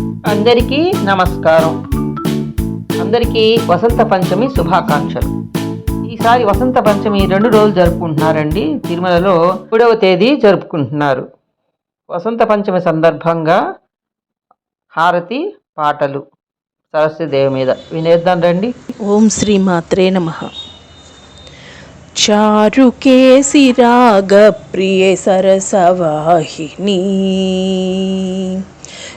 అందరికీ నమస్కారం. అందరికీ వసంత పంచమి శుభాకాంక్షలు. ఈసారి వసంత పంచమి రెండు రోజులు జరుపుకుంటున్నారండి. తిరుమలలో మూడవ తేదీ జరుపుకుంటున్నారు. వసంత పంచమి సందర్భంగా హారతి పాటలు సరస్వతిదేవి మీద. వినేద్దాం రండి. ఓం శ్రీ మాత్రే నమ. చారుకేసి రాగ ప్రియ సరసవాహిని.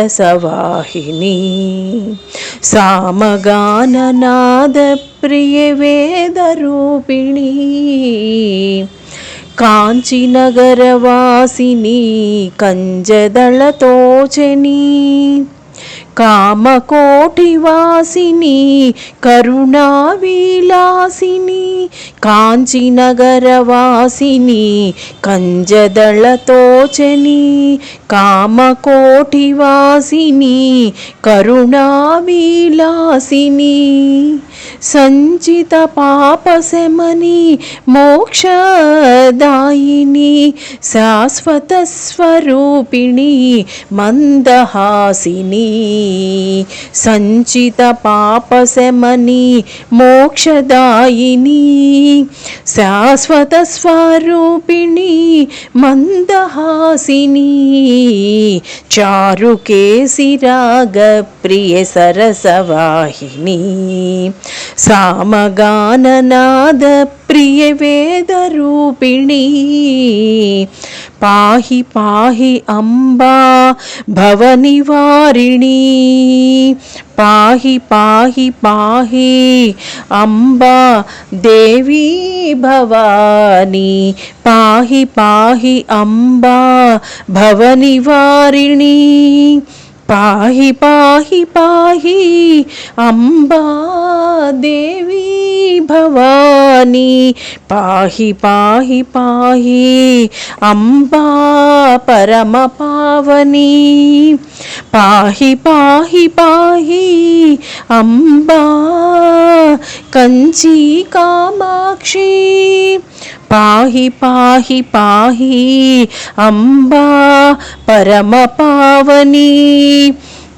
रसवाहिनी सामगाननादप्रियवेदरूपिणी काञ्चिनगरवासिनी कञ्जदलतोचनी కామకోటివాసిని కరుణావిలాసిని కాంచినగరవాసిని కంజదళతోచని కామకోటివాసిని కరుణావిలాసిని. సంచిత పాపశమని మోక్షదాయిని శాశ్వత స్వరూపిణి మందహాసిని. సంచిత పాపశమని మోక్షదాయిని శాశ్వత స్వరూపిణి మందహాసిని చారుకేసి రాగ ప్రియ సరసవాహిని సామగాననాద ప్రియ వేద पाहि पाहि अम्बा भवनिवारिणी पाहि पाहि पाहि अम्बा देवी भवानी। पाहि पाहि अम्बा भवनिवारिणी पाहि पाहि पाहि अम्बा देवी भवा భవాని పాహి పాహి పాహి అంబా పరమ పావని పాహి పాహి పాహి అంబా కంచి కామాక్షి పాహి పాహి పాహి అంబా పరమ పావని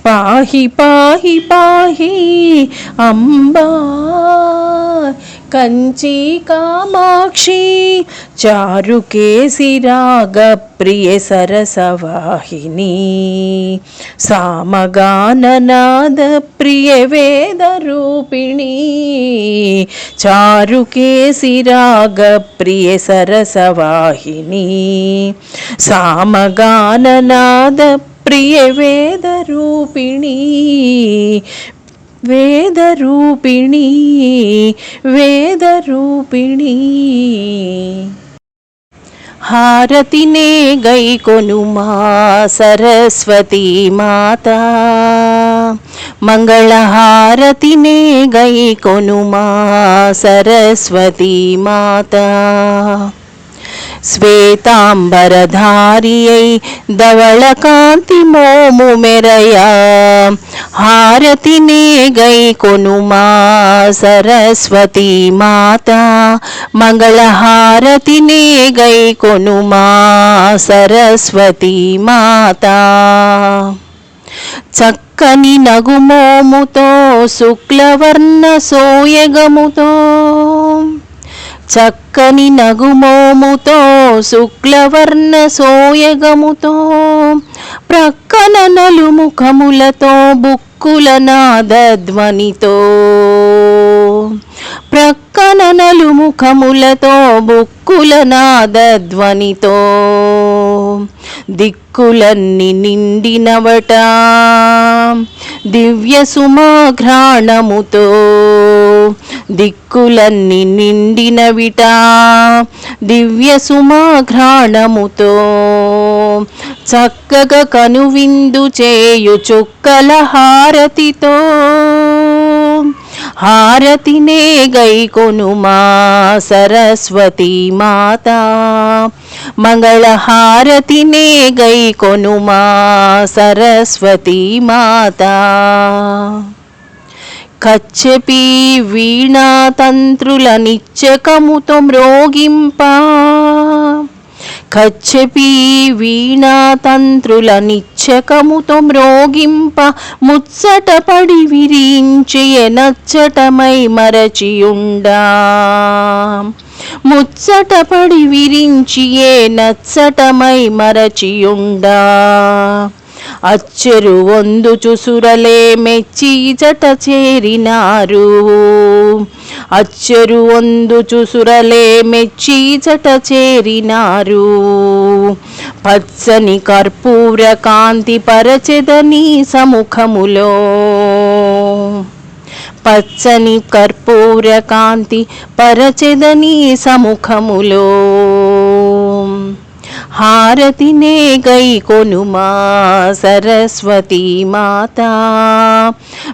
పాహి పాహి పాహి అంబా కంచి కామాక్షి చారుకేసి రాగ ప్రియ సరసవాహిని. సామగాననాద ప్రియ వేద రూపిణి చారుకేసి రాగ ప్రియ సరసవాహిని. సామగాననాద ప్రియ వేద రూపిణి వేదరూపిణి వేదరూపిణి. హారతినే గై కొనుమా సరస్వతీ మాత. మంగళహారతినే గై కొనుమా సరస్వతీ మాత. శ్వేతాంబరధారియై ధవళకాంతి మోము మెరయా హారతి నేగై కొనుమా సరస్వతి మాత మంగళహారతి నేగై కొనుమా సరస్వతి మాత. చక్కని నగుమోముతో శుక్లవర్ణ సోయగముతో చక్కని నగుమోముతో శుక్లవర్ణ సోయగముతో ప్రక్కన నలుముఖములతో బుక్కుల నాదధ్వనితో. ప్రక్కన నలుముఖములతో బుక్కుల నాదధ్వనితో. దిక్కులన్నీ నిండినవట దివ్య సుమాఘ్రాణముతో. దిక్కులన్నీ నిండినవిట. దివ్య సుమాఘ్రాణముతో చక్కగా కనువిందు చేయు చుక్కల హారతితో. హారతినే గై కొనుమా సరస్వతి మాత. మంగళ హారతినే గై కొనుమా సరస్వతి మాత. కచ్చపి వీణా తంత్రుల నిచ్చకముతో మ్రోగింప కచ్చపి వీణా తంత్రుల నిచ్చకముతో మ్రోగింప ముచ్చట పడి నచ్చటమై మరచియుండా. ముచ్చట పడి నచ్చటమై మరచియుండా. అచ్చెరు వందు చుసురలే మెచ్చి జట చేరినారు. అచ్చెరు వందు చుసురలే మెచ్చి జట చేరినారు. పచ్చని కర్పూర కాంతి పరచెదని సముఖములో. పచ్చని కర్పూర కాంతి పరచెదని సముఖములో. హారతినే గై కొనుమా సరస్వతి మాత.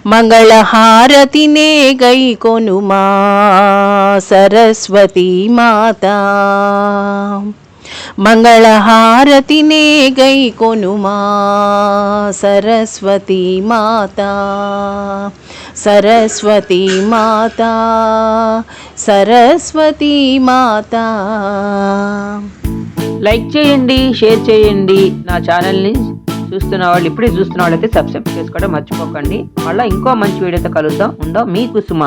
మంగళ హారతినే గై కొనుమా సరస్వతి మాత. మంగళ హారతినే గై కొనుమా సరస్వతి మాత. సరస్వతీ మాత సరస్వతీ మాత. లైక్ చేయండి షేర్ చేయండి. నా ఛానల్ని చూస్తున్న వాళ్ళు ఇప్పుడే చూస్తున్న వాళ్ళైతే సబ్స్క్రైబ్ చేసుకోవడం మర్చిపోకండి. మళ్ళీ ఇంకో మంచి వీడియోతో కలుద్దాం. ఉందో. మీ కుసుమ